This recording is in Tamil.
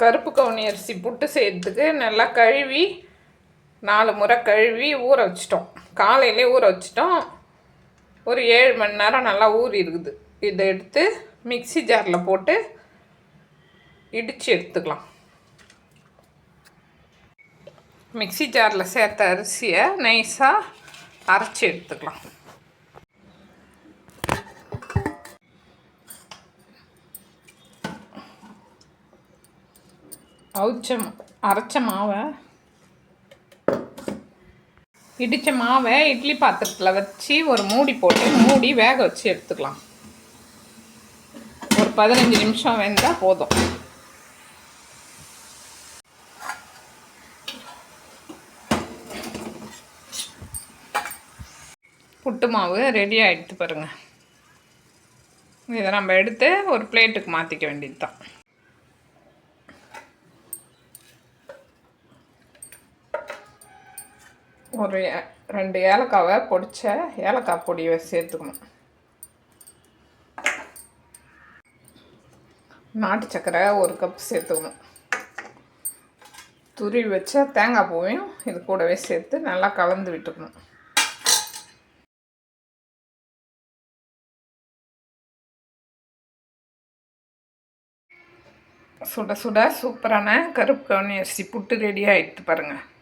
கருப்பு கவுனி அரிசி புட்டு செய்கிறதுக்கு நல்லா கழுவி நாலு முறை கழுவி ஊற வச்சிட்டோம். காலையிலே ஊற வச்சிட்டோம். ஒரு ஏழு மணி நேரம் நல்லா ஊறி இருக்குது. இதை எடுத்து மிக்ஸி ஜாரில் போட்டு இடித்து எடுத்துக்கலாம். மிக்ஸி ஜாரில் சேர்த்த அரிசியை நைஸாக அரைச்சி எடுத்துக்கலாம். அவிச்ச அரைச்ச மாவை இடித்த மாவை இட்லி பாத்திரத்தில் வச்சு ஒரு மூடி போட்டு மூடி வேக வச்சு எடுத்துக்கலாம். ஒரு பதினஞ்சு நிமிஷம் வெந்தால் போதும். புட்டு மாவு ரெடி ஆகிடுத்து பாருங்கள் இதை நம்ம எடுத்து ஒரு பிளேட்டுக்கு மாற்றிக்க வேண்டியது தான் ஒரு ஏ- ரெண்டு ஏலக்காவை பொடிச்ச ஏலக்காய் பொடியை சேர்த்துக்கணும். நாட்டு சக்கரை ஒரு கப் சேர்த்துக்கணும். துருவி வச்ச தேங்காய் பூவையும் இது கூடவே சேர்த்து நல்லா கலந்து விட்டுக்கணும். சுட சுட சூப்பரான கருப்பு கவனி அரிசி புட்டு ரெடி ஆகிட்டு பாருங்கள்